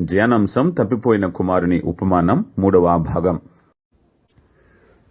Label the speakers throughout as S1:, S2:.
S1: ధ్యానాంశం తప్పిపోయిన కుమారుని ఉపమానం మూడవ భాగం.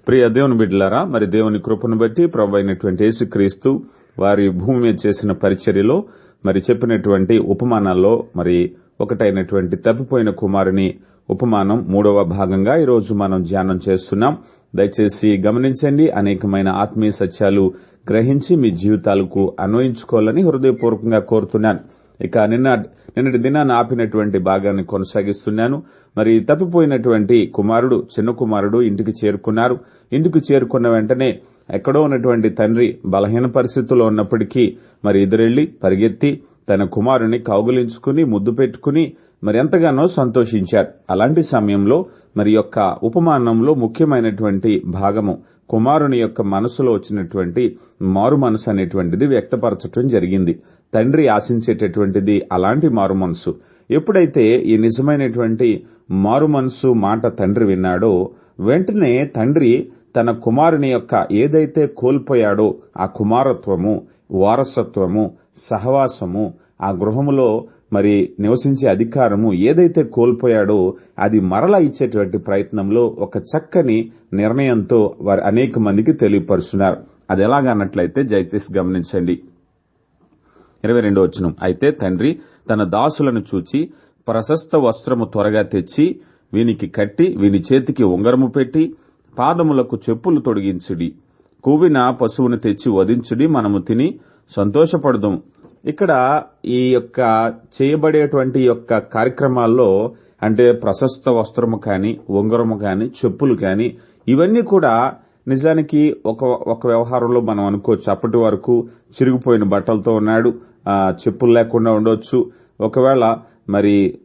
S1: ప్రియ దేవుని బిడ్డలారా మరి దేవుని కృపను బట్టి ప్రభు అయినటువంటి యేసుక్రీస్తు వారి భూమి మీద చేసిన పరిచర్యలో మరి చెప్పినటువంటి ఉపమానాల్లో మరి ఒకటైనటువంటి తప్పిపోయిన కుమారుని ఉపమానం మూడవ భాగంగా ఈరోజు మనం ధ్యానం చేస్తున్నాం. దయచేసి గమనించండి అనేకమైన ఆత్మీయ సత్యాలు గ్రహించి మీ జీవితాలకు అన్వయించుకోవాలని హృదయపూర్వకంగా కోరుతున్నాను. ఇక నిన్న నిన్నటి దినాన్ని ఆపినటువంటి భాగాన్ని కొనసాగిస్తున్నాను. మరి తప్పిపోయినటువంటి కుమారుడు చిన్న కుమారుడు ఇంటికి చేరుకున్నారు. ఇంటికి చేరుకున్న వెంటనే ఎక్కడో ఉన్నటువంటి తండ్రి బలహీన పరిస్థితుల్లో ఉన్నప్పటికీ మరి ఎదురెళ్ళి పరిగెత్తి తన కుమారుని కౌగులించుకుని ముద్దు పెట్టుకుని మరి ఎంతగానో సంతోషించారు. అలాంటి సమయంలో మరి యొక్క ఉపమానంలో ముఖ్యమైనటువంటి భాగము కుమారుని యొక్క మనసులో వచ్చినటువంటి మారు మనసు అనేటువంటిది వ్యక్తపరచటం జరిగింది. తండ్రి ఆశించేటటువంటిది అలాంటి మారు మనసు. ఎప్పుడైతే ఈ నిజమైనటువంటి మారు మనసు మాట తండ్రి విన్నాడో వెంటనే తండ్రి తన కుమారుని యొక్క ఏదైతే కోల్పోయాడో ఆ కుమారత్వము వారసత్వము సహవాసము ఆ గృహములో మరి నివసించే అధికారము ఏదైతే కోల్పోయాడో అది మరలా ఇచ్చేటువంటి ప్రయత్నంలో ఒక చక్కని నిర్ణయంతో వారు అనేక మందికి తెలియపరుస్తున్నారు. అది ఎలాగన్నట్లయితే దయచేసి గమనించండి. ఇరవై రెండో వచనం. అయితే తండ్రి తన దాసులను చూచి ప్రశస్త వస్త్రము త్వరగా తెచ్చి వీనికి కట్టి వీని చేతికి ఉంగరము పెట్టి పాదములకు చెప్పులు తొడిగించుడి. కూవిన పశువును తెచ్చి వధించుడి మనము తిని సంతోషపడదాం ఇక్కడ ఈ యొక్క చేయబడేటువంటి యొక్క కార్యక్రమాల్లో అంటే ప్రశస్త వస్త్రము కానీ ఉంగరము కానీ చెప్పులు కానీ ఇవన్నీ కూడా నిజానికి ఒక ఒక వ్యవహారంలో మనం అనుకోవచ్చు. అప్పటి వరకు చిరిగిపోయిన బట్టలతో ఉన్నాడు. చెప్పులు లేకుండా ఉండొచ్చు. ఒకవేళ మరి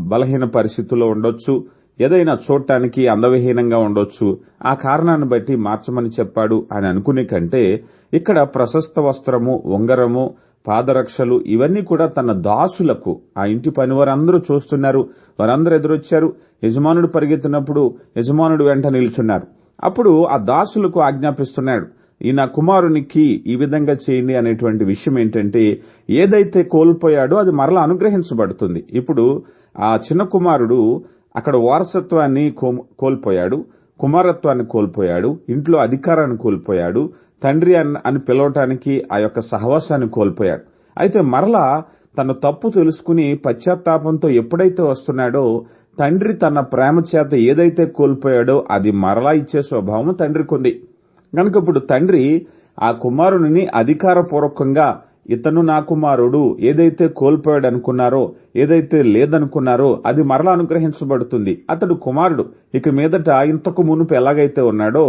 S1: బలహీన పరిస్థితుల్లో ఉండొచ్చు. ఏదైనా చూడటానికి అందవిహీనంగా ఉండొచ్చు. ఆ కారణాన్ని బట్టి మార్చమని చెప్పాడు అని అనుకునే కంటే ఇక్కడ ప్రశస్త వస్త్రము ఉంగరము పాదరక్షలు ఇవన్నీ కూడా తన దాసులకు ఆ ఇంటి పని వారందరూ చూస్తున్నారు. వారందరూ ఎదురొచ్చారు. యజమానుడు పరిగెత్తినప్పుడు యజమానుడు వెంట నిల్చున్నారు. అప్పుడు ఆ దాసులకు ఆజ్ఞాపిస్తున్నాడు ఈ నా కుమారునికి ఈ విధంగా చేయండి అనేటువంటి విషయం ఏంటంటే ఏదైతే కోల్పోయాడో అది మరలా అనుగ్రహించబడుతుంది. ఇప్పుడు ఆ చిన్న కుమారుడు అక్కడ వారసత్వాన్ని కోల్పోయాడు కుమారత్వాన్ని కోల్పోయాడు ఇంట్లో అధికారాన్ని కోల్పోయాడు తండ్రి అని పిలవటానికి ఆ యొక్క సహవాసాన్ని కోల్పోయాడు. అయితే మరలా తన తప్పు తెలుసుకుని పశ్చాత్తాపంతో ఎప్పుడైతే వస్తున్నాడో తండ్రి తన ప్రేమ చేత ఏదైతే కోల్పోయాడో అది మరలా ఇచ్చే స్వభావం తండ్రికి ఉంది కనుక ఇప్పుడు తండ్రి ఆ కుమారుని అధికారపూర్వకంగా ఇతను నా కుమారుడు ఏదైతే కోల్పోయాడు అనుకున్నారో ఏదైతే లేదనుకున్నారో అది మరలా అనుగ్రహించబడుతుంది. అతడు కుమారుడు. ఇక మీదట ఇంతకు మునుపు ఎలాగైతే ఉన్నాడో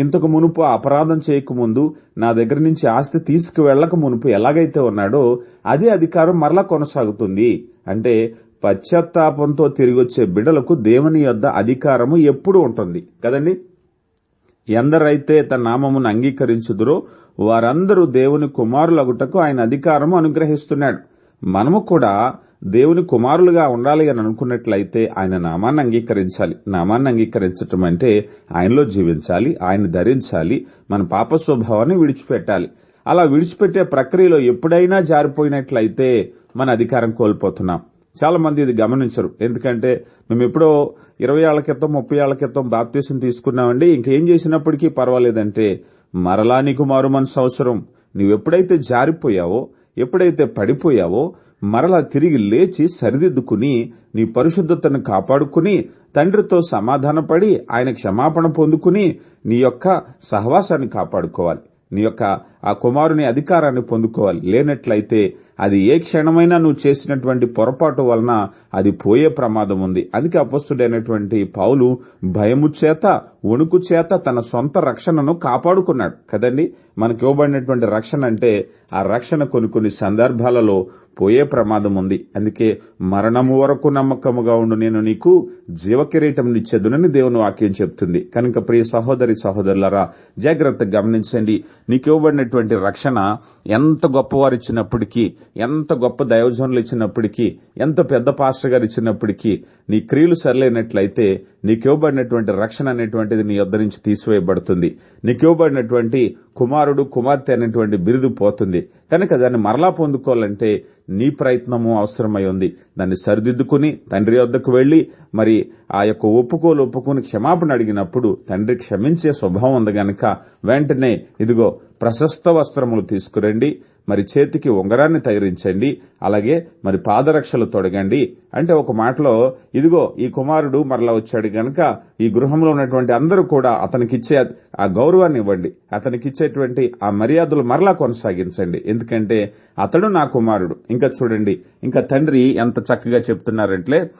S1: ఇంతకు మునుపు అపరాధం చేయకముందు నా దగ్గర నుంచి ఆస్తి తీసుకువెళ్ళక మునుపు ఎలాగైతే ఉన్నాడో అదే అధికారం మరలా కొనసాగుతుంది. అంటే పశ్చాత్తాపంతో తిరిగి వచ్చే బిడలకు దేవుని యొద్ద అధికారము ఎప్పుడు ఉంటుంది. కదండి? ఎందరైతే తన నామమును అంగీకరించుదురో వారందరూ దేవుని కుమారులగుటకు ఆయన అధికారము అనుగ్రహిస్తున్నాడు. మనము కూడా దేవుని కుమారులుగా ఉండాలి అని అనుకున్నట్లయితే ఆయన నామాన్ని అంగీకరించాలి. నామాన్ని అంగీకరించటం అంటే ఆయనలో జీవించాలి ఆయన ధరించాలి మన పాప స్వభావాన్ని విడిచిపెట్టాలి. అలా విడిచిపెట్టే ప్రక్రియలో ఎప్పుడైనా జారిపోయినట్లయితే మన అధికారం కోల్పోతున్నాం. చాలా మంది ఇది గమనించరు. ఎందుకంటే మేము ఎప్పుడో ఇరవై ఏళ్ళ క్రితం ముప్పై ఏళ్ళ క్రితం బాప్తీసం తీసుకున్నామండి. ఇంకేం చేసినప్పటికీ పర్వాలేదంటే మరలా నీకు మారు మనసు అవసరం. నువ్వెప్పుడైతే జారిపోయావో ఎప్పుడైతే పడిపోయావో మరలా తిరిగి లేచి సరిదిద్దుకుని నీ పరిశుద్ధతను కాపాడుకుని తండ్రితో సమాధానపడి ఆయన క్షమాపణ పొందుకుని నీ యొక్క సహవాసాన్ని కాపాడుకోవాలి. నీ యొక్క ఆ కుమారుని అధికారాన్ని పొందుకోవాలి. లేనట్లయితే అది ఏ క్షణమైనా నువ్వు చేసినటువంటి పొరపాటు వలన అది పోయే ప్రమాదం ఉంది. అందుకే అపస్తుడైనటువంటి పౌలు భయము చేత వణుకు చేత తన సొంత రక్షణను కాపాడుకున్నాడు. కదండి? మనకి ఇవ్వబడినటువంటి రక్షణ అంటే ఆ రక్షణ కొన్ని కొన్ని సందర్భాలలో పోయే ప్రమాదం ఉంది. అందుకే మరణము వరకు నమ్మకముగా ఉండు నేను నీకు జీవకిరీటం నిచ్చేదునని దేవుని వాక్యం చెప్తుంది. కనుక ప్రియ సహోదరి సహోదరులరా జాగ్రత్తగా గమనించండి. నీకు ఇవ్వబడినటువంటి రక్షణ ఎంత గొప్పవారు ఇచ్చినప్పటికీ ఎంత గొప్ప దైవజనులు ఇచ్చినప్పటికీ ఎంత పెద్ద పాస్టర్ గారు ఇచ్చినప్పటికీ నీ క్రియలు సరిలేనట్లయితే నీకు ఇవ్వబడినటువంటి రక్షణ అనేటువంటిది నీ యొద్ద నుంచి తీసివేయబడుతుంది. నీకు ఇవ్వబడినటువంటి కుమారుడు కుమార్తె అనేటువంటి బిరుదు పోతుంది. కనుక దాన్ని మరలా పొందుకోవాలంటే నీ ప్రయత్నము అవసరమై ఉంది. దాన్ని సరిదిద్దుకుని తండ్రి వద్దకు వెళ్ళి మరి ఆ యొక్క ఒప్పుకోలు ఒప్పుకొని క్షమాపణ అడిగినప్పుడు తండ్రి క్షమించే స్వభావం ఉంది గనక వెంటనే ఇదిగో ప్రశస్త వస్త్రములు తీసుకురండి. మరి చేతికి ఉంగరాన్ని తగిలించండి అలాగే మరి పాదరక్షలు తొడగండి. అంటే ఒక మాటలో ఇదిగో ఈ కుమారుడు మరలా వచ్చాడు గనక ఈ గృహంలో ఉన్నటువంటి అందరూ కూడా అతనికిచ్చే ఆ గౌరవాన్ని ఇవ్వండి. అతనికిచ్చేటువంటి ఆ మర్యాదలు మరలా కొనసాగించండి. ఎందుకంటే అతడు నా కుమారుడు. ఇంకా చూడండి ఇంకా తండ్రి ఎంత చక్కగా చెప్తున్నారంటే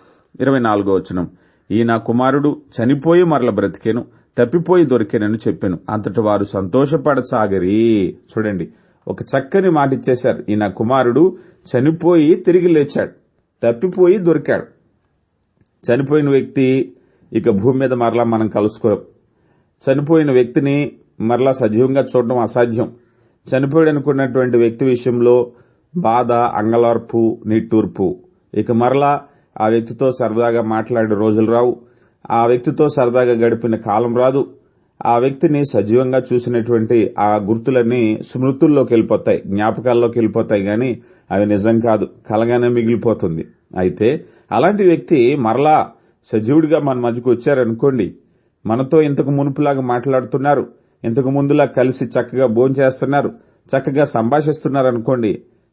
S1: ఇరవై నాలుగో వచనం ఈ నా కుమారుడు చనిపోయి మరల బ్రతికేను తప్పిపోయి దొరికేనని చెప్పాను. అంతటి వారు సంతోషపడసాగరి. చూడండి ఒక చక్కని మాట ఇచ్చేశారు. ఈయన కుమారుడు చనిపోయి తిరిగి లేచాడు. తప్పిపోయి దొరికాడు. చనిపోయిన వ్యక్తి ఇక భూమి మీద మరలా మనం కలుసుకోం చనిపోయిన వ్యక్తిని మరలా సజీవంగా చూడడం అసాధ్యం. చనిపోయాడు అనుకున్నటువంటి వ్యక్తి విషయంలో బాధ అంగలార్పు నిట్టూర్పు. ఇక మరలా ఆ వ్యక్తితో సరదాగా మాట్లాడే రోజులు రావు. ఆ వ్యక్తితో సరదాగా గడిపిన కాలం రాదు. ఆ వ్యక్తిని సజీవంగా చూసినటువంటి ఆ గుర్తులన్నీ స్మృతుల్లోకి వెళ్ళిపోతాయి జ్ఞాపకాల్లోకి వెళ్ళిపోతాయి గాని అవి నిజం కాదు కలగానే మిగిలిపోతుంది. అయితే అలాంటి వ్యక్తి మరలా సజీవుడిగా మన మధ్యకు వచ్చారనుకోండి మనతో ఇంతకు మునుపులాగా మాట్లాడుతున్నారు ఇంతకు ముందులా కలిసి చక్కగా భోంచేస్తున్నారు చక్కగా సంభాషిస్తున్నారు అనుకోండి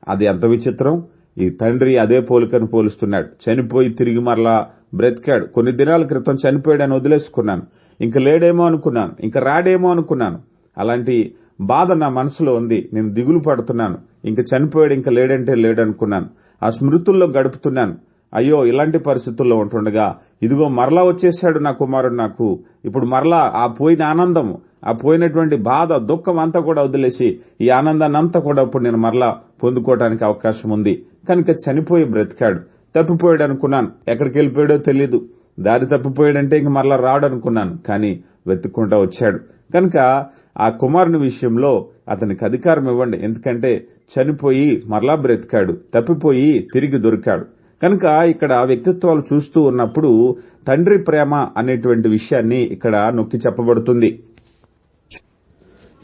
S1: అది ఎంత విచిత్రం? ఈ తండ్రి అదే పోలికను పోలుస్తున్నాడు చనిపోయి తిరిగి మరలా బ్రతికాడు. కొన్ని దినాల క్రితం చనిపోయాడని వదిలేసుకున్నాను. ఇంక లేడేమో అనుకున్నాను ఇంక రాడేమో అనుకున్నాను. అలాంటి బాధ నా మనసులో ఉంది నేను దిగులు పడుతున్నాను. ఇంక చనిపోయాడు ఇంక లేడంటే లేడనుకున్నాను. ఆ స్మృతుల్లో గడుపుతున్నాను. అయ్యో ఇలాంటి పరిస్థితుల్లో ఉంటుండగా ఇదిగో మరలా వచ్చేసాడు నా కుమారుడు నాకు. ఇప్పుడు మరలా ఆ పోయిన ఆనందం ఆ పోయినటువంటి బాధ దుఃఖం అంతా కూడా వదిలేసి ఈ ఆనందాన్ని అంతా కూడా ఇప్పుడు నేను మరలా పొందుకోవడానికి అవకాశం ఉంది. కనుక చనిపోయి బ్రతికాడు తప్పిపోయాడు అనుకున్నాను. ఎక్కడికి వెళ్ళిపోయాడో తెలీదు. దారి తప్పిపోయాడంటే ఇంక మరలా రాడు అనుకున్నాను కానీ వెతుక్కుంటా వచ్చాడు. కనుక ఆ కుమారుని విషయంలో అతనికి అధికారం ఇవ్వండి. ఎందుకంటే చనిపోయి మరలా బ్రతికాడు తప్పిపోయి తిరిగి దొరికాడు. కనుక ఇక్కడ వ్యక్తిత్వాలు చూస్తూ ఉన్నప్పుడు తండ్రి ప్రేమ అనేటువంటి విషయాన్ని ఇక్కడ నొక్కి చెప్పబడుతుంది.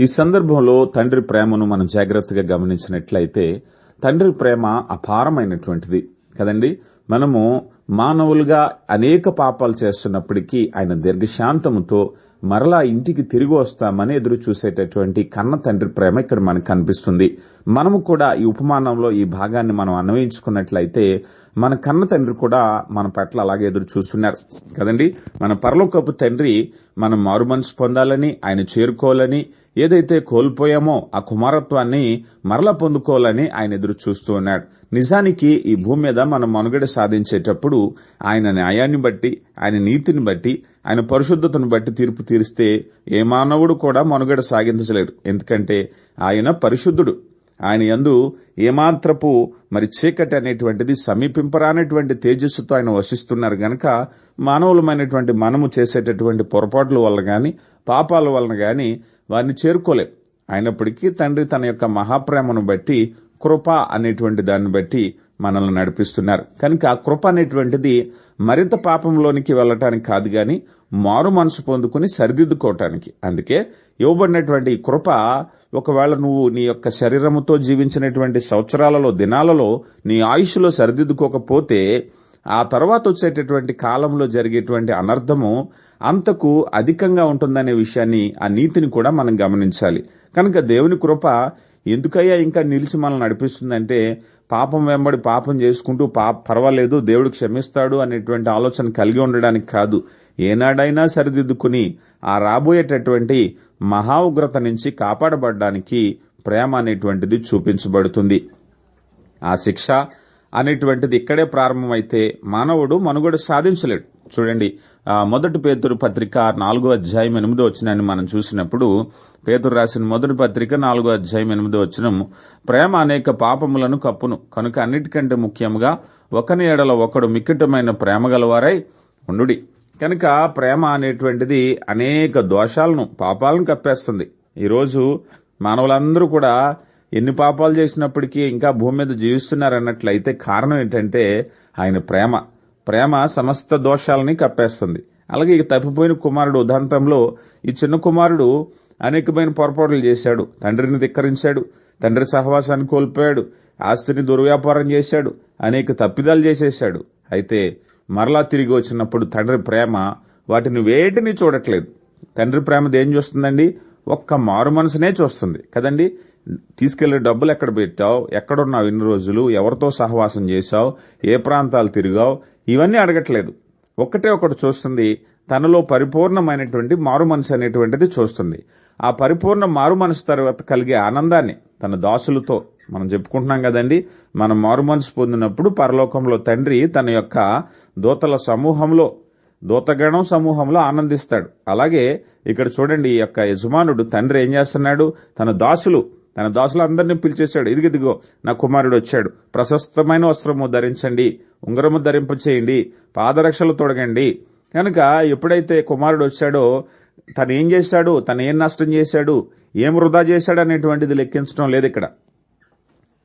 S1: ఈ సందర్భంలో తండ్రి ప్రేమను మనం జాగ్రత్తగా గమనించినట్లయితే తండ్రి ప్రేమ అపారమైనటువంటిది. కదండి? మనము మానవులుగా అనేక పాపాలు చేస్తున్నప్పటికీ ఆయన దీర్ఘశాంతముతో మరలా ఇంటికి తిరిగి వస్తామని ఎదురు చూసేటటువంటి కన్న తండ్రి ప్రేమ ఇక్కడ మనకు కనిపిస్తుంది. మనము కూడా ఈ ఉపమానంలో ఈ భాగాన్ని మనం అన్వయించుకున్నట్లయితే మన కన్న తండ్రి కూడా మన పట్ల అలాగే ఎదురు చూస్తున్నారు. కదండి? మన పరలోకపు తండ్రి మనం మారు మనసు పొందాలని ఆయన చేరుకోవాలని ఏదైతే కోల్పోయామో ఆ కుమారత్వాన్ని మరల పొందుకోవాలని ఆయన ఎదురు చూస్తూ ఉన్నాడు. నిజానికి ఈ భూమి మీద మనం మనుగడ సాధించేటప్పుడు ఆయన న్యాయాన్ని బట్టి ఆయన నీతిని బట్టి ఆయన పరిశుద్ధతను బట్టి తీర్పు తీరిస్తే ఏ మానవుడు కూడా మనుగడ సాగించలేడు. ఎందుకంటే ఆయన పరిశుద్ధుడు. ఆయన యందు ఏమాత్రపు మరి చీకటి అనేటువంటిది సమీపింపరానటువంటి తేజస్సుతో ఆయన వసిస్తున్నారు గనక మానవులమైనటువంటి మనము చేసేటటువంటి పొరపాట్ల వల్ల గాని పాపాల వలన గాని వారిని చేరుకోలేం. అయినప్పటికీ తండ్రి తన యొక్క మహాప్రేమను బట్టి కృప అనేటువంటి దాన్ని బట్టి మనల్ని నడిపిస్తున్నారు. కనుక ఆ కృప అనేటువంటిది మరింత పాపంలోనికి వెళ్ళటానికి కాదు గాని మారు మనసు పొందుకుని సరిదిద్దుకోవటానికి. అందుకే ఇవ్వబడినటువంటి ఈ కృప ఒకవేళ నువ్వు నీ యొక్క శరీరముతో జీవించినటువంటి సంవత్సరాలలో దినాలలో నీ ఆయుష్లో సరిదిద్దుకోకపోతే ఆ తర్వాత వచ్చేటటువంటి కాలంలో జరిగేటువంటి అనర్థము అంతకు అధికంగా ఉంటుందనే విషయాన్ని ఆ నీతిని కూడా మనం గమనించాలి. కనుక దేవుని కృప ఎందుకయ్యా ఇంకా నిలిచి మనల్ని నడిపిస్తుందంటే పాపం వెంబడి పాపం చేసుకుంటూ పాప పర్వాలేదు దేవుడు క్షమిస్తాడు అనేటువంటి ఆలోచన కలిగి ఉండడానికి కాదు. ఏనాడైనా సరిదిద్దుకుని ఆ రాబోయేటటువంటి మహా ఉగ్రత నుంచి కాపాడబడడానికి ప్రేమ అనేటువంటిది చూపించబడుతుంది. ఆ శిక్ష అనేటువంటిది ఇక్కడే ప్రారంభమైతే మానవుడు మనుగడ సాధించలేడు. చూడండి మొదటి పేతురు పత్రిక నాలుగో అధ్యాయం ఎనిమిదో వచ్చినాన్ని మనం చూసినప్పుడు పేతురు రాసిన మొదటి పత్రిక నాలుగో అధ్యాయం ఎనిమిదో వచ్చిన ప్రేమ అనేక పాపములను కప్పును. కనుక అన్నిటికంటే ముఖ్యంగా ఒకని ఎడల ఒకడు మిక్కటమైన ప్రేమ గలవారై ఉండుడి. కనుక ప్రేమ అనేటువంటిది అనేక దోషాలను పాపాలను కప్పేస్తుంది. ఈరోజు మానవులందరూ కూడా ఎన్ని పాపాలు చేసినప్పటికీ ఇంకా భూమి మీద జీవిస్తున్నారన్నట్లయితే కారణం ఏంటంటే ఆయన ప్రేమ. ప్రేమ సమస్త దోషాలని కప్పేస్తుంది. అలాగే ఇక తప్పిపోయిన కుమారుడు ఉదాంతంలో ఈ చిన్న కుమారుడు అనేకమైన పొరపాట్లు చేశాడు. తండ్రిని ధిక్కరించాడు. తండ్రి సహవాసాన్ని కోల్పోయాడు. ఆస్తిని దుర్వ్యాపారం చేశాడు. అనేక తప్పిదాలు చేసేశాడు. అయితే మరలా తిరిగి వచ్చినప్పుడు తండ్రి ప్రేమ వాటిని వేటిని చూడట్లేదు. తండ్రి ప్రేమ దేం చూస్తుందండి? ఒక్క మారు మనసునే చూస్తుంది. కదండి? తీసుకెళ్ళే డబ్బులు ఎక్కడ పెట్టావు? ఎక్కడున్నావు ఇన్ని రోజులు? ఎవరితో సహవాసం చేశావు? ఏ ప్రాంతాలు తిరిగావు? ఇవన్నీ అడగట్లేదు. ఒక్కటే ఒకటి చూస్తుంది. తనలో పరిపూర్ణమైనటువంటి మారు మనసు అనేటువంటిది చూస్తుంది. ఆ పరిపూర్ణ మారు మనసు తర్వాత కలిగే ఆనందాన్ని తన దాసులతో మనం చెప్పుకుంటున్నాం కదండి మనం మారు మనసు పొందినప్పుడు పరలోకంలో తండ్రి తన యొక్క దూతల సమూహంలో దూతగణం సమూహంలో ఆనందిస్తాడు. అలాగే ఇక్కడ చూడండి ఈ యొక్క యజమానుడు తండ్రి ఏం చేస్తున్నాడు? తన దాసులు తన దాసులందరినీ పిలిచేశాడు. ఇదిగిదిగో నా కుమారుడు వచ్చాడు. ప్రశస్తమైన వస్త్రము ధరించండి. ఉంగరము ధరింప చేయండి. పాదరక్షలు తొడగండి. కనుక ఎప్పుడైతే కుమారుడు వచ్చాడో తను ఏం చేశాడు? తను ఏం నష్టం చేశాడు? ఏం వృధా చేశాడు అనేటువంటిది లెక్కించడం లేదు ఇక్కడ.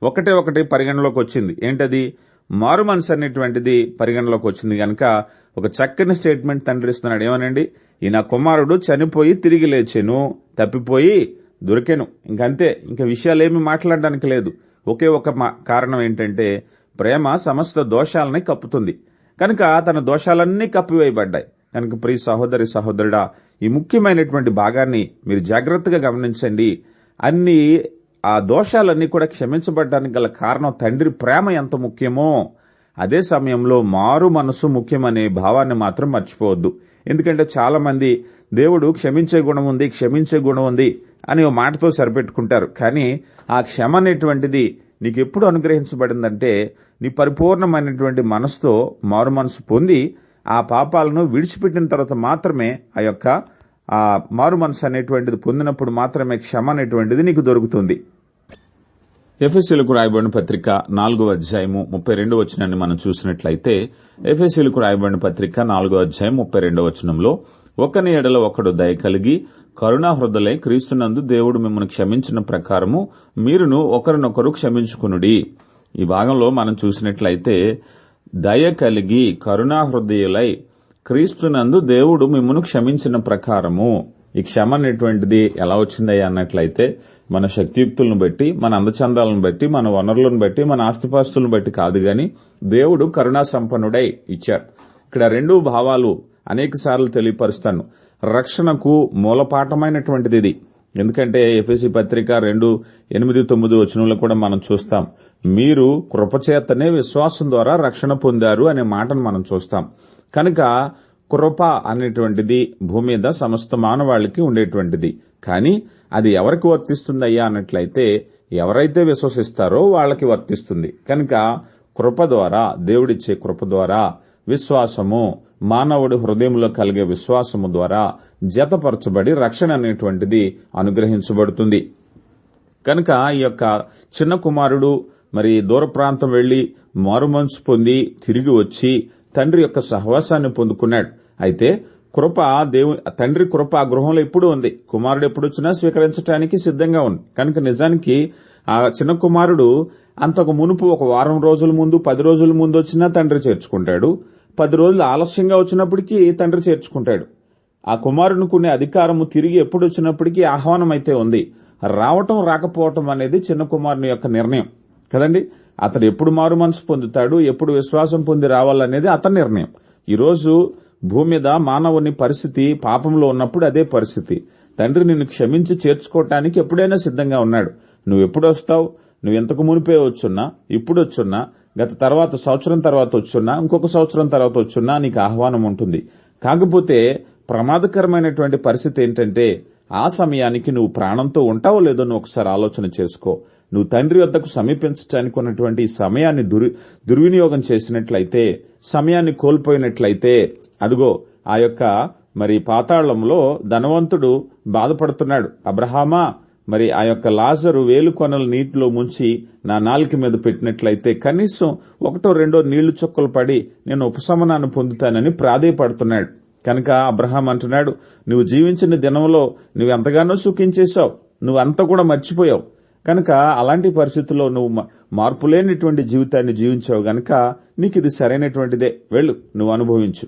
S1: ఒకటే ఒకటి పరిగణలోకి వచ్చింది. ఏంటది? మారు మనసు అనేటువంటిది పరిగణలోకి వచ్చింది. కనుక ఒక చక్కని స్టేట్మెంట్ తండ్రి ఇస్తున్నాడు. ఏమనండి? ఈ నా కుమారుడు చనిపోయి తిరిగి లేచెను తప్పిపోయి దొరికాను. ఇంకంతే ఇంకా విషయాలేమి మాట్లాడడానికి లేదు. ఒకే ఒక మా- కారణం ఏంటంటే ప్రేమ సమస్త దోషాలని కప్పుతుంది. కనుక తన దోషాలన్నీ కప్పివేయబడ్డాయి. కనుక ప్రియ సహోదరి సహోదరుడా ఈ ముఖ్యమైనటువంటి భాగాన్ని మీరు జాగ్రత్తగా గమనించండి. అన్ని ఆ దోషాలన్నీ కూడా క్షమించబడ్డానికి గల కారణం తండ్రి ప్రేమ ఎంత ముఖ్యమో అదే సమయంలో మారు మనసు ముఖ్యమనే భావాన్ని మాత్రం మర్చిపోవద్దు. ఎందుకంటే చాలామంది దేవుడు క్షమించే గుణం ఉంది క్షమించే గుణం ఉంది అని ఓ మాటతో సరిపెట్టుకుంటారు. కానీ ఆ క్షమ అనేటువంటిది నీకు ఎప్పుడు అనుగ్రహించబడిందంటే నీ పరిపూర్ణమైనటువంటి మనసుతో మారు మనసు పొంది ఆ పాపాలను విడిచిపెట్టిన తర్వాత మాత్రమే ఆ యొక్క ఆ మారు మనసు అనేటువంటిది పొందినప్పుడు మాత్రమే క్షమ అనేటువంటిది నీకు దొరుకుతుంది. ఎఫ్ఎస్సీలకు రాయబడిన పత్రిక నాలుగో అధ్యాయము ముప్పై రెండో వచనాన్ని మనం చూసినట్లయితే ఎఫ్ఎస్సీలకు రాయబడిన పత్రిక నాలుగో అధ్యాయం ముప్పై రెండో వచనంలో ఒకని ఎడల ఒకడు దయ కలిగి కరుణా హృదలై క్రీస్తునందు దేవుడు మిమ్మల్ని క్షమించిన ప్రకారము మీరును ఒకరినొకరు క్షమించుకునుడి. ఈ భాగంలో మనం చూసినట్లయితే దయ కలిగి కరుణా హృదయులై క్రీస్తునందు దేవుడు మిమ్మను క్షమించిన ప్రకారము. ఈ క్షమ అనేటువంటిది ఎలా వచ్చిందయ్యా అన్నట్లయితే మన శక్తియుక్తులను బట్టి మన అందచందాలను బట్టి మన వనరులను బట్టి మన ఆస్తిపాస్తులను బట్టి కాదు గాని దేవుడు కరుణా సంపన్నుడై ఇచ్చాడు. ఇక్కడ రెండు భావాలు అనేక సార్లు తెలియపరుస్తాను. రక్షణకు మూలపాఠమైనటువంటిది ఇది. ఎందుకంటే ఎఫ్ఎసి పత్రిక రెండు ఎనిమిది తొమ్మిది వచనంలో కూడా మనం చూస్తాం. మీరు కృపచేతనే విశ్వాసం ద్వారా రక్షణ పొందారు అనే మాటను మనం చూస్తాం. కనుక కృప అనేటువంటిది భూమి మీద సమస్త మానవాళికి ఉండేటువంటిది. కానీ అది ఎవరికి వర్తిస్తుందయ్యా అన్నట్లయితే ఎవరైతే విశ్వసిస్తారో వాళ్ళకి వర్తిస్తుంది. కనుక కృప ద్వారా దేవుడిచ్చే కృప ద్వారా విశ్వాసము మానవుడి హృదయంలో కలిగే విశ్వాసము ద్వారా జతపరచబడి రక్షణ అనేటువంటిది అనుగ్రహించబడుతుంది. కనుక ఈ యొక్క చిన్న కుమారుడు మరి దూర ప్రాంతం వెళ్ళి మారుమంచు పొంది తిరిగి వచ్చి తండ్రి యొక్క సహవాసాన్ని పొందుకున్నాడు. అయితే కృప దేవు తండ్రి కృప ఆ గృహంలో ఎప్పుడు ఉంది. కుమారుడు ఎప్పుడు వచ్చినా స్వీకరించడానికి సిద్ధంగా ఉంది. కనుక నిజానికి ఆ చిన్న కుమారుడు అంతకు మునుపు ఒక వారం రోజుల ముందు పది రోజుల ముందు వచ్చినా తండ్రి చేర్చుకుంటాడు. పది రోజులు ఆలస్యంగా వచ్చినప్పటికీ తండ్రి చేర్చుకుంటాడు. ఆ కుమారునికునే అధికారము తిరిగి ఎప్పుడు వచ్చినప్పటికీ ఆహ్వానం అయితే ఉంది. రావటం రాకపోవటం అనేది చిన్న కుమారుని యొక్క నిర్ణయం. కదండి? అతడు ఎప్పుడు మారు మనసు పొందుతాడు ఎప్పుడు విశ్వాసం పొంది రావాలనేది అతని నిర్ణయం. ఈరోజు భూమి మీద మానవుని పరిస్థితి పాపంలో ఉన్నప్పుడు అదే పరిస్థితి. తండ్రి నిన్ను క్షమించి చేర్చుకోవటానికి ఎప్పుడైనా సిద్ధంగా ఉన్నాడు. నువ్వు ఎప్పుడు వస్తావు? నువ్వు ఎంతకు మునిపే వచ్చున్నా? ఇప్పుడు వచ్చున్నా? గత తర్వాత సంవత్సరం తర్వాత వచ్చున్నా? ఇంకొక సంవత్సరం తర్వాత వచ్చున్నా? నీకు ఆహ్వానం ఉంటుంది. కాకపోతే ప్రమాదకరమైనటువంటి పరిస్థితి ఏంటంటే ఆ సమయానికి నువ్వు ప్రాణంతో ఉంటావో లేదో నువ్వు ఒకసారి ఆలోచన చేసుకో. నువ్వు తండ్రి వద్దకు సమీపించడానికి ఉన్నటువంటి సమయాన్ని దుర్ దుర్వినియోగం చేసినట్లయితే సమయాన్ని కోల్పోయినట్లయితే అదిగో ఆ యొక్క మరి పాతాళంలో ధనవంతుడు బాధపడుతున్నాడు. అబ్రహామా మరి ఆ యొక్క లాజరు వేలు కొనలు నీటిలో ముంచి నా నాలుక మీద పెట్టినట్లయితే కనీసం ఒకటో రెండో నీళ్ళు చుక్కలు పడి నేను ఉపశమనాన్ని పొందుతానని ప్రాధేయపడుతున్నాడు. కనుక అబ్రహాం అంటున్నాడు నువ్వు జీవించిన దినంలో నువ్వు ఎంతగానో సుఖించేశావు. నువ్వు అంతా కూడా మర్చిపోయావు. కనుక అలాంటి పరిస్థితుల్లో నువ్వు మార్పు లేనిటువంటి జీవితాన్ని జీవించావు గనక నీకు ఇది సరైనటువంటిదే. వెళ్ళు నువ్వు అనుభవించు.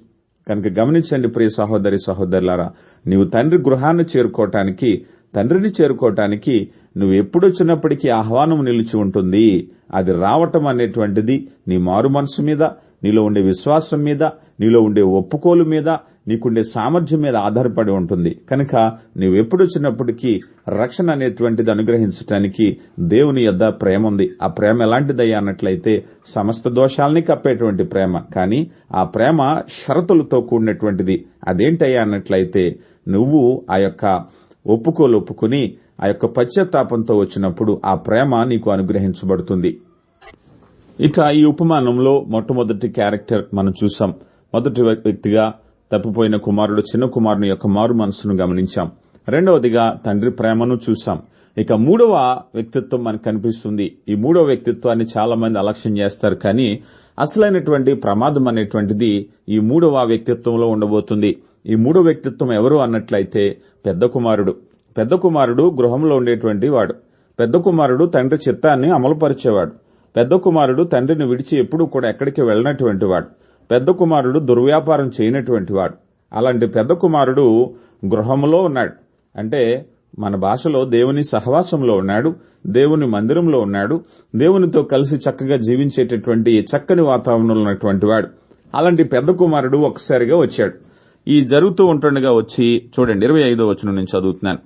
S1: కనుక గమనించండి ప్రియ సహోదరి సహోదరులారా నీవు తండ్రి గృహాన్ని చేరుకోవటానికి తండ్రిని చేరుకోవటానికి నువ్వు ఎప్పుడొచ్చినప్పటికీ ఆహ్వానం నిలిచి ఉంటుంది. అది రావటం అనేటువంటిది నీ మారు మనసు మీద నీలో ఉండే విశ్వాసం మీద నీలో ఉండే ఒప్పుకోలు మీద నీకుండే సామర్థ్యం మీద ఆధారపడి ఉంటుంది. కనుక నువ్వు ఎప్పుడొచ్చినప్పటికీ రక్షణ అనేటువంటిది అనుగ్రహించటానికి దేవుని యొద్ద ప్రేమ ఉంది ఆ ప్రేమ ఎలాంటిదయ్యా అన్నట్లయితే సమస్త దోషాలని కప్పేటువంటి ప్రేమ. కానీ ఆ ప్రేమ షరతులతో కూడినటువంటిది. అదేంటయ్యా అన్నట్లయితే నువ్వు ఆ యొక్క ఒప్పుకోలు ఒప్పుకుని ఆ యొక్క పశ్చాత్తాపంతో వచ్చినప్పుడు ఆ ప్రేమ నీకు అనుగ్రహించబడుతుంది. ఇక ఈ ఉపమానంలో మొట్టమొదటి క్యారెక్టర్ మనం చూసాం. మొదటి వ్యక్తిగా తప్పిపోయిన కుమారుడు చిన్న కుమారుని యొక్క మారు మనసును గమనించాం. రెండవదిగా తండ్రి ప్రేమను చూసాం ఇక మూడవ వ్యక్తిత్వం మనకు కనిపిస్తుంది. ఈ మూడవ వ్యక్తిత్వాన్ని చాలా మంది అలక్ష్యం చేస్తారు కానీ అసలైనటువంటి ప్రమాదం అనేటువంటిది ఈ మూడవ వ్యక్తిత్వంలో ఉండబోతుంది. ఈ మూడో వ్యక్తిత్వం ఎవరు అన్నట్లయితే పెద్ద కుమారుడు. పెద్ద కుమారుడు గృహంలో ఉండేటువంటి వాడు. పెద్ద కుమారుడు తండ్రి చిత్తాన్ని అమలుపరిచేవాడు. పెద్ద కుమారుడు తండ్రిని విడిచి ఎప్పుడూ కూడా ఎక్కడికి వెళ్ళినటువంటి వాడు. పెద్ద కుమారుడు దుర్వ్యాపారం చేయనటువంటి వాడు అలాంటి పెద్ద కుమారుడు గృహంలో ఉన్నాడు. అంటే మన భాషలో దేవుని సహవాసంలో ఉన్నాడు దేవుని మందిరంలో ఉన్నాడు దేవునితో కలిసి చక్కగా జీవించేటటువంటి చక్కని వాతావరణంలో ఉన్నటువంటి వాడు. అలాంటి పెద్ద కుమారుడు ఒకసారిగా వచ్చాడు. ఈ జరుగుతూ ఉంటుండగా వచ్చి చూడండి ఇరవై ఐదో వచనం నేను చదువుతున్నాను.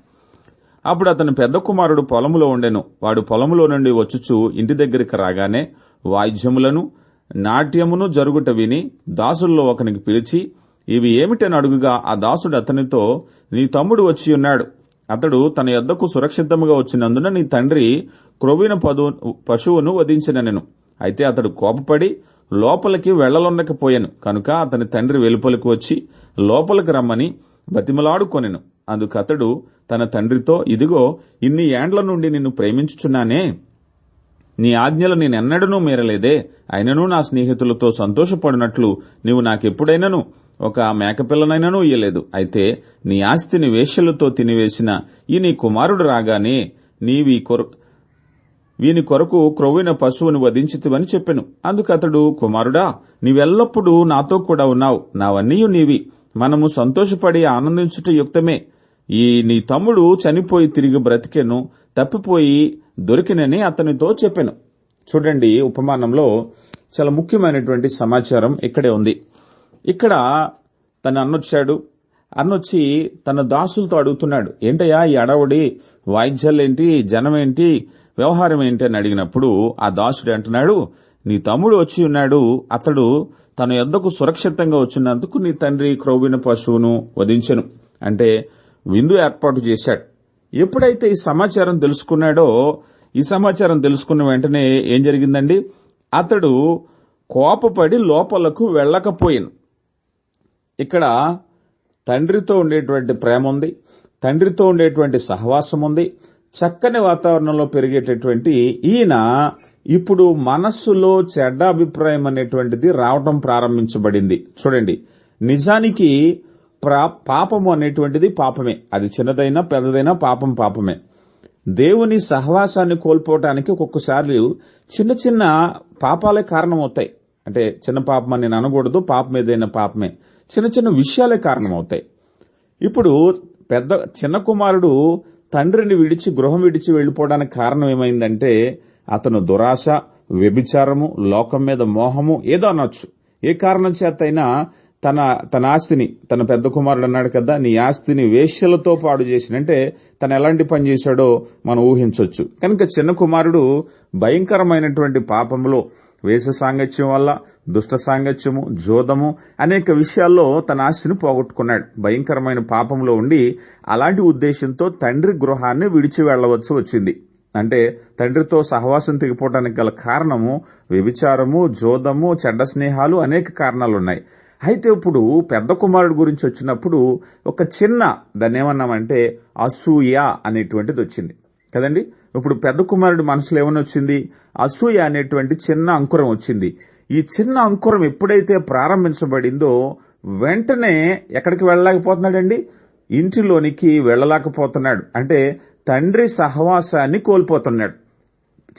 S1: అప్పుడు అతని పెద్ద కుమారుడు పొలములో ఉండెను. వాడు పొలములో నుండి వచ్చుచు ఇంటి దగ్గరికి రాగానే వాయిద్యములను నాట్యమును జరుగుట విని దాసుల్లో ఒకనికి పిలిచి ఇవి ఏమిటని అడుగుగా ఆ దాసుడు అతనితో నీ తమ్ముడు వచ్చి ఉన్నాడు. అతడు తన యొద్దకు సురక్షితముగా వచ్చినందున నీ తండ్రి క్రొవిన పదు పశువును వధించిననెను అయితే అతడు కోపపడి లోపలికి వెళ్ళలొండకపోయాను కనుక అతని తండ్రి వెలుపలకు వచ్చి లోపలికి రమ్మని బతిమలాడుకొనెను. అందుకు అతడు తన తండ్రితో ఇదిగో ఇన్ని ఏండ్ల నుండి నిన్ను ప్రేమించుచున్నానే? నీ ఆజ్ఞలు నేనెన్నడనూ మీరలేదే. అయినను నా స్నేహితులతో సంతోషపడినట్లు నీవు నాకెప్పుడైనను ఒక మేకపిల్లనైనను ఇయ్యలేదు. అయితే నీ ఆస్తిని వేశ్యలతో తినివేసిన ఈ నీ కుమారుడు రాగానే నీవి కొర వీని కొరకు క్రొవ్విన పశువును వధించితివని చెప్పెను. అందుకతడు కుమారుడా నీవెల్లప్పుడూ నాతో కూడా ఉన్నావు. నావన్నీయు నీవి. మనము సంతోషపడి ఆనందించుట యుక్తమే. ఈ నీ తమ్ముడు చనిపోయి తిరిగి బ్రతికెను. తప్పిపోయి దొరికినని అతనితో చెప్పాను. చూడండి ఉపమానంలో చాలా ముఖ్యమైనటువంటి సమాచారం ఇక్కడే ఉంది. ఇక్కడ తన అన్నొచ్చాడు. అన్నొచ్చి తన దాసులతో అడుగుతున్నాడు. ఏంటయ్యా ఈ అడవుడి వాయిద్యాలేంటి? జనం ఏంటి వ్యవహారం ఏంటి అని అడిగినప్పుడు ఆ దాసుడు అంటున్నాడు నీ తమ్ముడు వచ్చి ఉన్నాడు. అతడు తన యొద్దకు సురక్షితంగా వచ్చినందుకు నీ తండ్రి క్రౌవిన పశువును వధించను. అంటే విందు ఏర్పాటు చేశాడు. ఎప్పుడైతే ఈ సమాచారం తెలుసుకున్నాడో ఈ సమాచారం తెలుసుకున్న వెంటనే ఏం జరిగిందండి? అతడు కోపపడి లోపలకు వెళ్ళకపోయాను. ఇక్కడ తండ్రితో ఉండేటువంటి ప్రేమ ఉంది తండ్రితో ఉండేటువంటి సహవాసం ఉంది చక్కని వాతావరణంలో పెరిగేటటువంటి ఈయన ఇప్పుడు మనస్సులో చెడ్డ అభిప్రాయం అనేటువంటిది రావటం ప్రారంభించబడింది. చూడండి నిజానికి ప్రా- పాపము అనేటువంటిది పాపమే. అది చిన్నదైనా పెద్దదైనా పాపం పాపమే. దేవుని సహవాసాన్ని కోల్పోవటానికి ఒక్కొక్కసారి చిన్న చిన్న పాపాలే కారణమవుతాయి. అంటే చిన్న పాపం అని నేను అనకూడదు పాపం ఏదైనా పాపమే. చిన్న చిన్న విషయాలే కారణమవుతాయి. ఇప్పుడు పెద్ద చిన్న కుమారుడు తండ్రిని విడిచి గృహం విడిచి వెళ్ళిపోవడానికి కారణం ఏమైందంటే అతను దురాశ వ్యభిచారము లోకం మీద మోహము ఏదో అనొచ్చు. ఏ కారణం చేతైనా తన తన ఆస్తిని తన పెద్ద కుమారుడు అన్నాడు కదా నీ ఆస్తిని వేశ్యలతో పాడు చేసిన అంటే తను ఎలాంటి పని చేశాడో మనం ఊహించవచ్చు కనుక చిన్న కుమారుడు భయంకరమైనటువంటి పాపంలో వేష సాంగత్యం వల్ల దుష్ట సాంగత్యము జోదము అనేక విషయాల్లో తన ఆస్తిని పోగొట్టుకున్నాడు. భయంకరమైన పాపంలో ఉండి అలాంటి ఉద్దేశంతో తండ్రి గృహాన్ని విడిచి వెళ్ళవచ్చు వచ్చింది. అంటే తండ్రితో సహవాసం తెగిపోవడానికి గల కారణము వ్యభిచారము జోదము చెడ్డ స్నేహాలు అనేక కారణాలు ఉన్నాయి అయితే ఇప్పుడు పెద్ద కుమారుడు గురించి వచ్చినప్పుడు ఒక చిన్న దాన్ని ఏమన్నామంటే అసూయ అనేటువంటిది వచ్చింది. కదండి? ఇప్పుడు పెద్ద కుమారుడు మనసులో ఏమని వచ్చింది? అసూయ అనేటువంటి చిన్న అంకురం వచ్చింది. ఈ చిన్న అంకురం ఎప్పుడైతే ప్రారంభించబడిందో వెంటనే ఎక్కడికి వెళ్ళలేకపోతున్నాడండి? ఇంటిలోనికి వెళ్ళలేకపోతున్నాడు. అంటే తండ్రి సహవాసాన్ని కోల్పోతున్నాడు.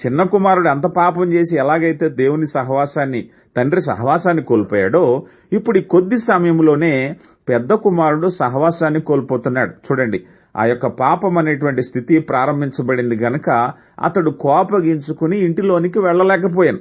S1: చిన్న కుమారుడు అంత పాపం చేసి ఎలాగైతే దేవుని సహవాసాన్ని తండ్రి సహవాసాన్ని కోల్పోయాడో ఇప్పుడు ఈ కొద్ది సమయంలోనే పెద్ద కుమారుడు సహవాసాన్ని కోల్పోతున్నాడు. చూడండి ఆ యొక్క పాపం అనేటువంటి స్థితి ప్రారంభించబడింది గనక అతడు కోపగించుకుని ఇంటిలోనికి వెళ్ళలేకపోయాను.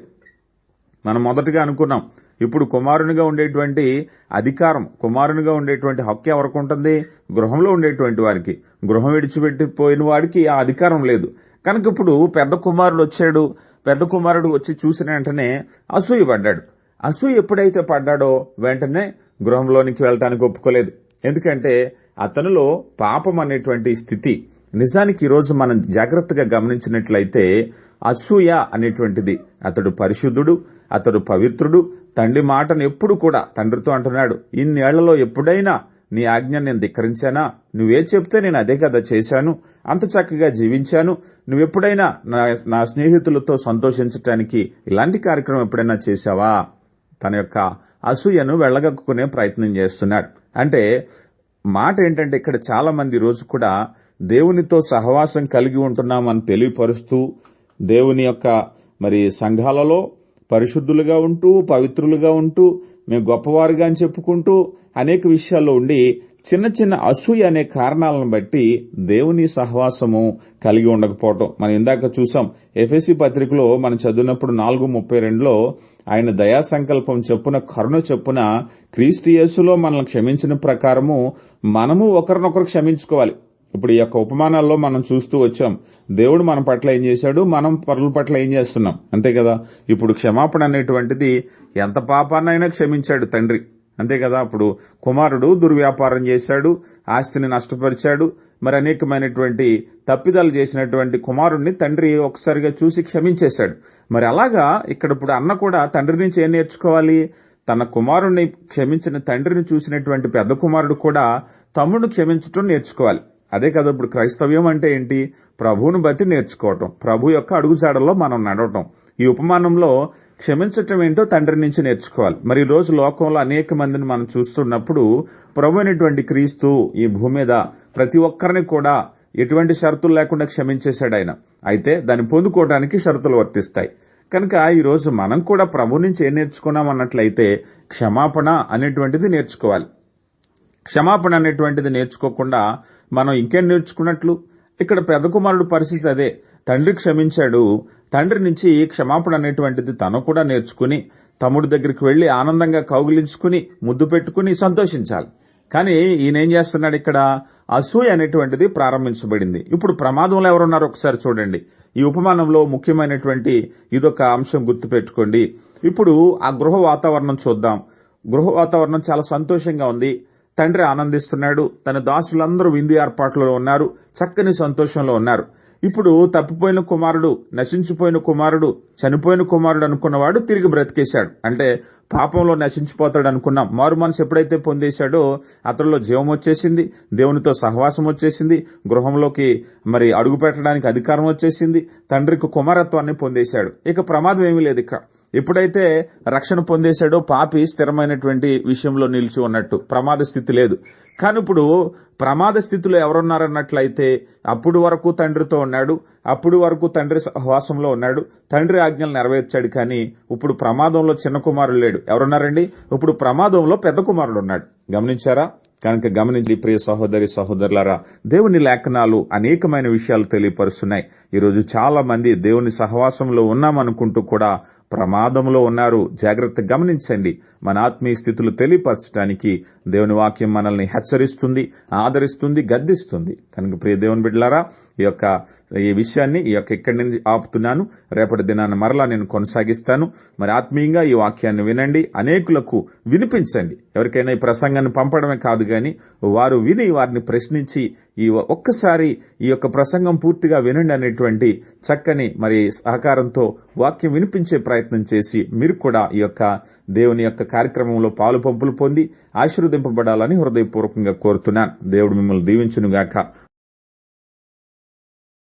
S1: మనం మొదటగా అనుకున్నాం ఇప్పుడు కుమారునిగా ఉండేటువంటి అధికారం కుమారునిగా ఉండేటువంటి హక్కు ఎవరికి ఉంటుంది? గృహంలో ఉండేటువంటి వారికి. గృహం విడిచిపెట్టిపోయిన వాడికి ఆ అధికారం లేదు. కనుక ఇప్పుడు పెద్ద కుమారుడు వచ్చాడు పెద్ద కుమారుడు వచ్చి చూసిన వెంటనే అసూయ పడ్డాడు. అసూయ ఎప్పుడైతే పడ్డాడో వెంటనే గృహంలోనికి వెళ్ళటానికి ఒప్పుకోలేదు. ఎందుకంటే అతనిలో పాపం అనేటువంటి స్థితి. నిజానికి ఈరోజు మనం జాగ్రత్తగా గమనించినట్లయితే అసూయ అనేటువంటిది అతడు పరిశుద్ధుడు అతడు పవిత్రుడు. తండ్రి మాటను ఎప్పుడు కూడా తండ్రితో అంటున్నాడు. ఇన్నేళ్ళలో ఎప్పుడైనా నీ ఆజ్ఞ నేను ధిక్కరించానా? నువ్వే చెప్తే నేను అదే కదా చేశాను. అంత చక్కగా జీవించాను. నువ్వెప్పుడైనా నా నా స్నేహితులతో సంతోషించటానికి ఇలాంటి కార్యక్రమం ఎప్పుడైనా చేశావా? తన యొక్క అసూయను వెళ్ళగక్కునే ప్రయత్నం చేస్తున్నాడు. అంటే మాట ఏంటంటే ఇక్కడ చాలా మంది రోజు కూడా దేవునితో సహవాసం కలిగి ఉంటున్నామని తెలియపరుస్తూ దేవుని యొక్క మరి సంఘాలలో పరిశుద్ధులుగా ఉంటూ పవిత్రులుగా ఉంటూ మేము గొప్పవారుగా అని చెప్పుకుంటూ అనేక విషయాల్లో ఉండి చిన్న చిన్న అసూయ అనే కారణాలను బట్టి దేవుని సహవాసము కలిగి ఉండకపోవటం. మనం ఇందాక చూసాం ఎఫ్ఎస్సి పత్రికలో మనం చదివినప్పుడు నాలుగు ముప్పై రెండులో ఆయన దయా సంకల్పం చెప్పున కరుణ చెప్పున క్రీస్తు యేసులో మనల్ని క్షమించిన ప్రకారము మనము ఒకరినొకరు క్షమించుకోవాలి. ఇప్పుడు ఈ యొక్క ఉపమానాల్లో మనం చూస్తూ వచ్చాం. దేవుడు మన పట్ల ఏం చేశాడు? మనం పరుల పట్ల ఏం చేస్తున్నాం? అంతే కదా? ఇప్పుడు క్షమాపణ అనేటువంటిది ఎంత పాపాన్నైనా క్షమించాడు తండ్రి. అంతే కదా? అప్పుడు కుమారుడు దుర్వ్యాపారం చేశాడు ఆస్తిని నష్టపరిచాడు మరి అనేకమైనటువంటి తప్పిదాలు చేసినటువంటి కుమారుణ్ణి తండ్రి ఒకసారిగా చూసి క్షమించేశాడు. మరి అలాగా ఇక్కడ ఇప్పుడు అన్న కూడా తండ్రి నుంచి ఏం నేర్చుకోవాలి? తన కుమారుణ్ణి క్షమించిన తండ్రిని చూసినటువంటి పెద్ద కుమారుడు కూడా తమ్ముడు క్షమించటం నేర్చుకోవాలి. అదే కదా ఇప్పుడు క్రైస్తవ్యం అంటే ఏంటి? ప్రభువును బట్టి నేర్చుకోవటం. ప్రభు యొక్క అడుగుజాడల్లో మనం నడవటం. ఈ ఉపమానంలో క్షమించటం ఏంటో తండ్రి నుంచి నేర్చుకోవాలి. మరి ఈ రోజు లోకంలో అనేక మందిని మనం చూస్తున్నప్పుడు ప్రభు అయినటువంటి క్రీస్తు ఈ భూమి మీద ప్రతి ఒక్కరిని కూడా ఎటువంటి షరతులు లేకుండా క్షమించేశాడు ఆయన. అయితే దాన్ని పొందుకోవడానికి షరతులు వర్తిస్తాయి. కనుక ఈ రోజు మనం కూడా ప్రభు నుంచి ఏం నేర్చుకున్నాం అన్నట్లయితే క్షమాపణ అనేటువంటిది నేర్చుకోవాలి. క్షమాపణ అనేటువంటిది నేర్చుకోకుండా మనం ఇంకేం నేర్చుకున్నట్లు? ఇక్కడ పెద్ద కుమారుడు పరిస్థితి అదే. తండ్రి క్షమించాడు. తండ్రి నుంచి క్షమాపణ అనేటువంటిది తను కూడా నేర్చుకుని తమ్ముడి దగ్గరికి వెళ్ళి ఆనందంగా కౌగిలించుకుని ముద్దు పెట్టుకుని సంతోషించాలి. కానీ ఈయన ఏం చేస్తున్నాడు ఇక్కడ? అసూయ అనేటువంటిది ప్రారంభించబడింది. ఇప్పుడు ప్రమాదంలో ఎవరున్నారు ఒకసారి చూడండి. ఈ ఉపమానంలో ముఖ్యమైనటువంటి ఇదొక అంశం గుర్తుపెట్టుకోండి. ఇప్పుడు ఆ గృహ వాతావరణం చూద్దాం. గృహ వాతావరణం చాలా సంతోషంగా ఉంది. తండ్రి ఆనందిస్తున్నాడు. తన దాసులందరూ విందు ఏర్పాట్లలో ఉన్నారు. చక్కని సంతోషంలో ఉన్నారు. ఇప్పుడు తప్పిపోయిన కుమారుడు నశించిపోయిన కుమారుడు చనిపోయిన కుమారుడు అనుకున్నవాడు తిరిగి బ్రతికేశాడు. అంటే పాపంలో నశించిపోతాడు అనుకున్నాం మారు మనసు ఎప్పుడైతే పొందేశాడో అతడిలో జీవం వచ్చేసింది దేవునితో సహవాసం వచ్చేసింది గృహంలోకి మరి అడుగు పెట్టడానికి అధికారం వచ్చేసింది తండ్రికి కుమారత్వాన్ని పొందేశాడు. ఇక ప్రమాదం ఏమీ లేదు ఇక. ఎప్పుడైతే రక్షణ పొందేశాడో పాపి స్థిరమైనటువంటి విషయంలో నిలిచి ఉన్నట్టు. ప్రమాద స్థితి లేదు. కానీ ఇప్పుడు ప్రమాద స్థితిలో ఎవరున్నారన్నట్లయితే అప్పుడు వరకు తండ్రితో ఉన్నాడు అప్పుడు వరకు తండ్రి సహవాసంలో ఉన్నాడు తండ్రి ఆజ్ఞలు నెరవేర్చాడు కానీ ఇప్పుడు ప్రమాదంలో చిన్న కుమారుడు లేడు. ఎవరున్నారండి? ఇప్పుడు ప్రమాదంలో పెద్ద కుమారుడు ఉన్నాడు. గమనించారా? కనుక గమనించి ప్రియ సహోదరి సహోదరులారా దేవుని లేఖనాలు అనేకమైన విషయాలు తెలియపరుస్తున్నాయి. ఈరోజు చాలా మంది దేవుని సహవాసంలో ఉన్నామనుకుంటూ కూడా ప్రమాదంలో ఉన్నారు. జాగ్రత్త గమనించండి. మన ఆత్మీయ స్థితులు తెలియపరచడానికి దేవుని వాక్యం మనల్ని హెచ్చరిస్తుంది ఆదరిస్తుంది గద్దిస్తుంది. కనుక ప్రియ దేవుని బిడ్డలారా ఈ యొక్క ఈ విషయాన్ని ఈ యొక్క ఇక్కడి నుంచి ఆపుతున్నాను. రేపటి దినాన్ని మరలా నేను కొనసాగిస్తాను. మరి ఆత్మీయంగా ఈ వాక్యాన్ని వినండి. అనేకులకు వినిపించండి. ఎవరికైనా ఈ ప్రసంగాన్ని పంపడమే కాదు గాని వారు విని వారిని ప్రశ్నించి ఈ ఒక్కసారి ఈ యొక్క ప్రసంగం పూర్తిగా వినండి అనేటువంటి చక్కని మరి సహకారంతో వాక్యం వినిపించే ప్రయత్నం చేసి మీరు కూడా ఈ యొక్క దేవుని యొక్క కార్యక్రమంలో పాలు పంపులు పొంది ఆశీర్వదింపబడాలని హృదయపూర్వకంగా కోరుతున్నాను. దేవుడు మిమ్మల్ని దీవించునుగాక.